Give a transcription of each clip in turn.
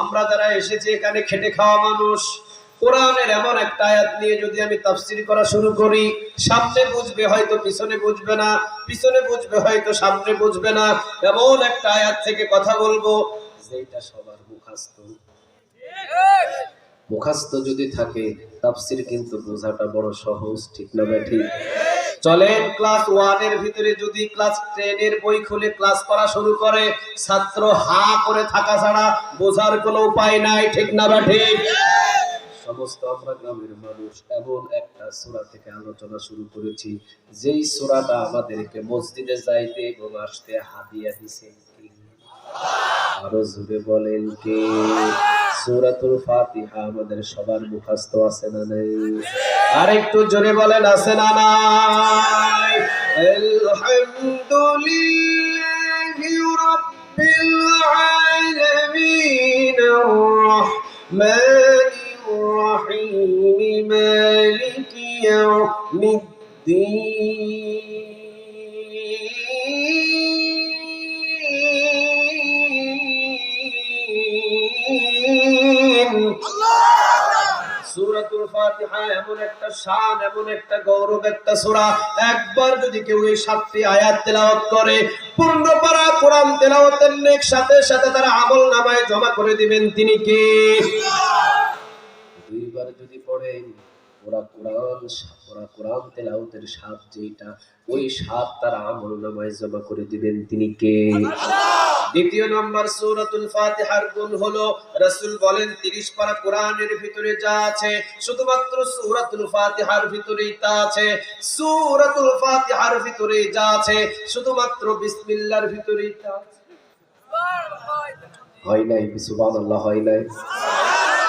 আমরা যারা এসেছি এখানে খেটে খাওয়া মানুষ, কোরআনের এমন একটা আয়াত নিয়ে যদি আমি তাফসির করা শুরু করি, সামনে বুঝবে হয়তো, পিছনে বুঝবে না, পিছনে বুঝবে হয়তো, সামনে বুঝবে না, এমন একটা আয়াত থেকে কথা বলব যেটা সবার মুখাস্ত মুখাস্ত যদি থাকে, তাফসির কিন্তু বোঝাটা বড় সহজ, ঠিক না ঠিক। চলেন, ক্লাস ওয়ানের ভিতরে যদি ক্লাস টেন এর বই খুলে ক্লাস করা শুরু করে, ছাত্র হা করে থাকা ছাড়া বোঝার কোনো উপায় নাই, ঠিক না ঠিক। সমস্ত আমরা গ্রামের মানুষ এমন একটা সূরা থেকে আলোচনা শুরু করেছি, যেই সূরাটা আমাদেরকে মসজিদে যাইতে এবং আসতে হাদিয়া দিছেন কে? আরো জোরে বলেন কে সূরাতুল ফাতিহা আমাদের সবার মুখস্থ আছে না নাই আর একটু জোরে বলেন আছে না নাই আলহামদুলিল্লাহি রাব্বিল আলামিন الرحمن الرحيم مالك يوم الدين দুইবার যদি পড়েন, ওরা কোরআন ওরা কোরআন স্বাদ যেটা ওই স্বাদ তার আমল নামায় জমা করে দিবেন, তিনি কে? দ্বিতীয় নম্বর সূরাতুল ফাতিহার গুণ হলো, রাসূল বলেন 30 পারা কোরআনের ভিতরে যা আছে, শুধুমাত্র সূরাতুল ফাতিহার ভিতরেই তা আছে। সূরাতুল ফাতিহার ভিতরে যা আছে, শুধুমাত্র বিসমিল্লাহর ভিতরেই তা আছে। হয় নাই, সুবহানাল্লাহ, হয় নাই।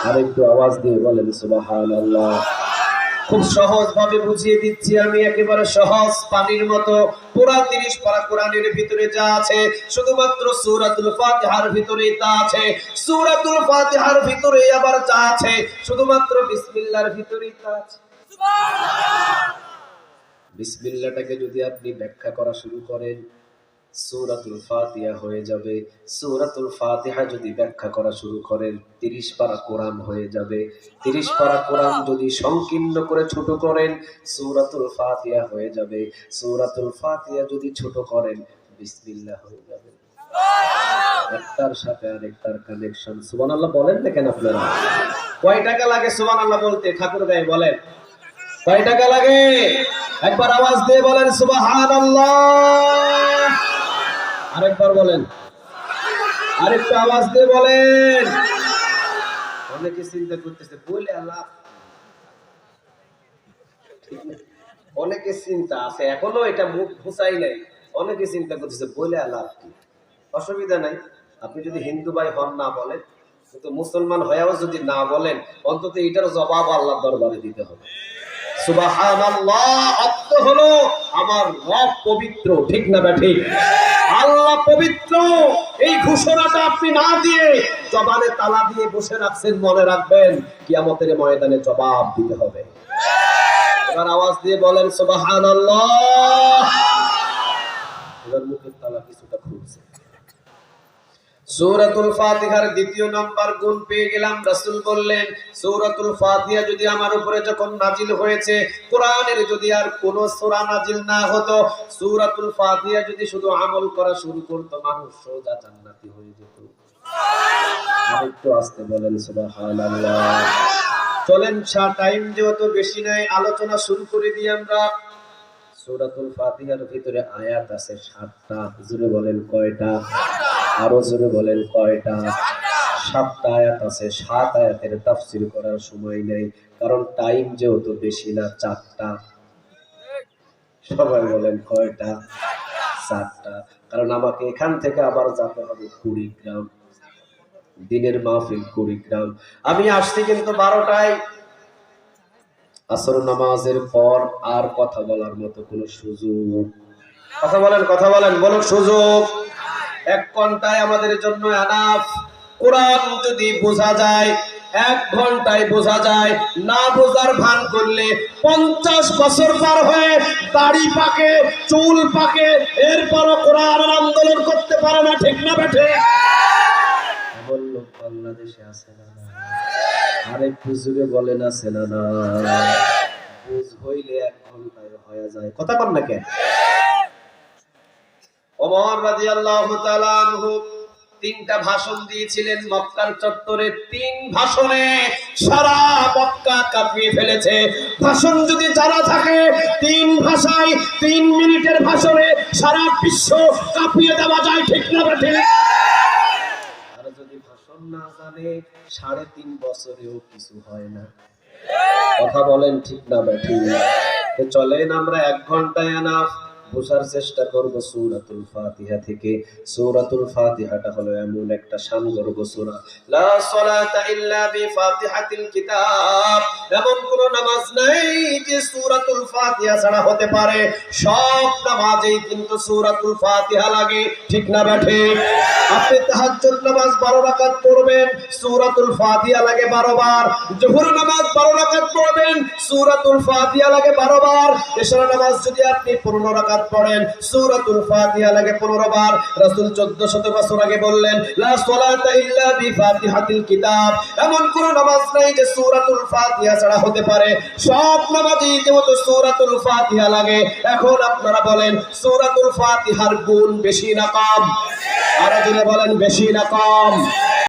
আরেকটু আওয়াজ দিয়ে বলেন, সুবহানাল্লাহ। খুব সহজ ভাবে বুঝিয়ে দিচ্ছি আমি একেবারে সহজ পানির মতো পুরা তিরিশ পারা কোরআনের ভিতরে যা আছে শুধুমাত্র সূরাতুল ফাতিহার ভিতরে তা আছে। সূরাতুল ফাতিহার ভিতরে আবার যা আছে শুধুমাত্র বিসমিল্লাহর ভিতরেই তা আছে। বিসমিল্লাহটাকে যদি আপনি ব্যাখ্যা করা শুরু করেন সূরাতুল ফাতিহা হয়ে যাবে। ফাতিহা যদি ব্যাখ্যা করা শুরু করেন 30 পারা কোরআন হয়ে যাবে। 30 পারা কোরআন যদি সংকীর্ণ করে ছোট করেন ফাতিহা হয়ে যাবে। ফাতিহা যদি ছোট করেন, বিসমিল্লাহ হয়ে যাবে। একটার সাথে আরেকটার কানেকশন সুবহানাল্লাহ বলেন না কেন আপনারা? কয় টাকা লাগে সুবহানাল্লাহ বলতে? ঠাকুর গায়ে বলেন। কয় টাকা লাগে? একবার আওয়াজ দিয়ে বলেন, সুবহানাল্লাহ। আরেকবার বলেন। আরেকটু আওয়াজ দিয়ে বলেন। অনেকে চিন্তা করতেছে বলে আল্লাহ অনেকে চিন্তা আছে, এখনও এটা মুখ ঘুষাই নাই। অনেকে চিন্তা করতেছে বলে আল্লাহ কি? অসুবিধা নাই। আপনি যদি হিন্দু ভাই হন না বলেন, কিন্তু মুসলমান হয়েও যদি না বলেন, অন্তত এটার জবাব আল্লাহ দরবারে দিতে হবে। অর্থ হলো আমার রব পবিত্র, ঠিক না বা ঠিক আল্লাহ পবিত্র। এই ঘোষণাটা আপনি না দিয়ে জবানে তালা দিয়ে বসে রাখছেন, মনে রাখবেন, কিয়ামতের ময়দানে জবাব দিতে হবে। এবার আওয়াজ দিয়ে বলেন, সুবহানাল্লাহ। এবার মুখের তালা কিছুটা খুলছে। সূরাতুল ফাতিহার দ্বিতীয় নাম্বার গুণ পেয়ে গেলাম রাসূল বললেন সূরাতুল ফাতিহা যদি আমার উপরে যখন নাজিল হয়েছে কোরআনের যদি আর কোন সূরা নাজিল না হতো সূরাতুল ফাতিহা যদি শুধু আমল করা শুরু করতো মানুষ সোজা জান্নাতি হয়ে যেত। আরেকটু আসতে বলেন সুবহানাল্লাহ। চলেন সা টাইম যেহেতু বেশি নাই আলোচনা শুরু করে দিই আমরা। সূরাতুল ফাতিহার ভিতরে আয়াত আছে সাতটা জুড়ে বলেন কয়টা? আরও জোরে বলেন, কয়টা? সাতটা আয়াত আছে, সাত আয়াতের তাফসির করার সময় নেই, কারণ টাইম যেহেতু বেশি না, চারটা। সবাই বলেন, কয়টা? চারটা। কারণ আমাকে এখান থেকে আবার যেতে হবে কুড়িগ্রাম। দিনের মাহফিল কুড়িগ্রাম। আমি আসছি কিন্তু বারোটায়। আসর নামাজের পর আর কথা বলার মতো কোনো সুযোগ। কথা বলেন কথা বলেন, বলুন সুযোগ। এক ঘন্টায় আমাদের জন্য এনাফ কোরআন যদি বোঝা যায়, এক ঘন্টায় বোঝা যায়, না বোঝার ভান করলে পঞ্চাশ বছর পার হয়ে দাড়ি পাকে, চুল পাকে, এরপরও কোরআন আন্দোলন করতে পারে না, ঠিক না বেঠে? বাংলাদেশে আছে না না? আর একটু জুড়ে বলেন আছে না না। বুঝ হইলে এক ঘন্টায় হয়ে যায়। কথা কন না কেন? তিনটা ভাষণ দিয়েছিলেন মক্কার চত্বরে। তিন ভাষণে সারা মক্কা কাঁপিয়ে ফেলেছে। ভাষণ যদি জানা থাকে, তিন ভাষায় তিন মিনিটের ভাষণে সারা বিশ্ব কাঁপিয়ে দেওয়া যায় ঠিক না বেঠে যদি ভাষণ না জানে, সাড়ে তিন বছরেও কিছু হয় না। কথা বলেন ঠিক না বেঠি চলেন আমরা এক ঘন্টায় এনাফ বোঝার চেষ্টা করব সূরাতুল ফাতিহা থেকে। সূরাতুল ফাতিহাটা হলো এমন একটা শানগর্ভ সূরা। লা সালাতা ইল্লা বিফাতিহাতিল কিতাব। এমন কোন নামাজ নাই যে সূরাতুল ফাতিহা ছাড়া হতে পারে। সব নামাজেই কিন্তু সূরাতুল ফাতিহা লাগে। ঠিক না বেঠে আপনি তাহাজ্জুদ নামাজ 12 রাকাত পড়বেন, সূরাতুল ফাতিহা লাগে 12 বার। জোহর নামাজ 12 রাকাত পড়বেন, সূরাতুল ফাতিহা লাগে 12 বার। এশার নামাজ যদি আপনি 15 রাকাত পড়েন সূরাতুল ফাতিহা লাগে 15 বার। রাসূল 1400 বছর আগে বললেন, লা সালাতা ইল্লা বিফাতিহাতিল কিতাব। এমন কোন নামাজ নাই যে সূরাতুল ফাতিহা ছাড়া হতে পারে। সব নামাজই যেমন সূরাতুল ফাতিহা লাগে, এখন আপনারা বলেন, সূরাতুল ফাতিহার গুণ বেশি না কম? আরও জোরে বলেন, বেশি না কম?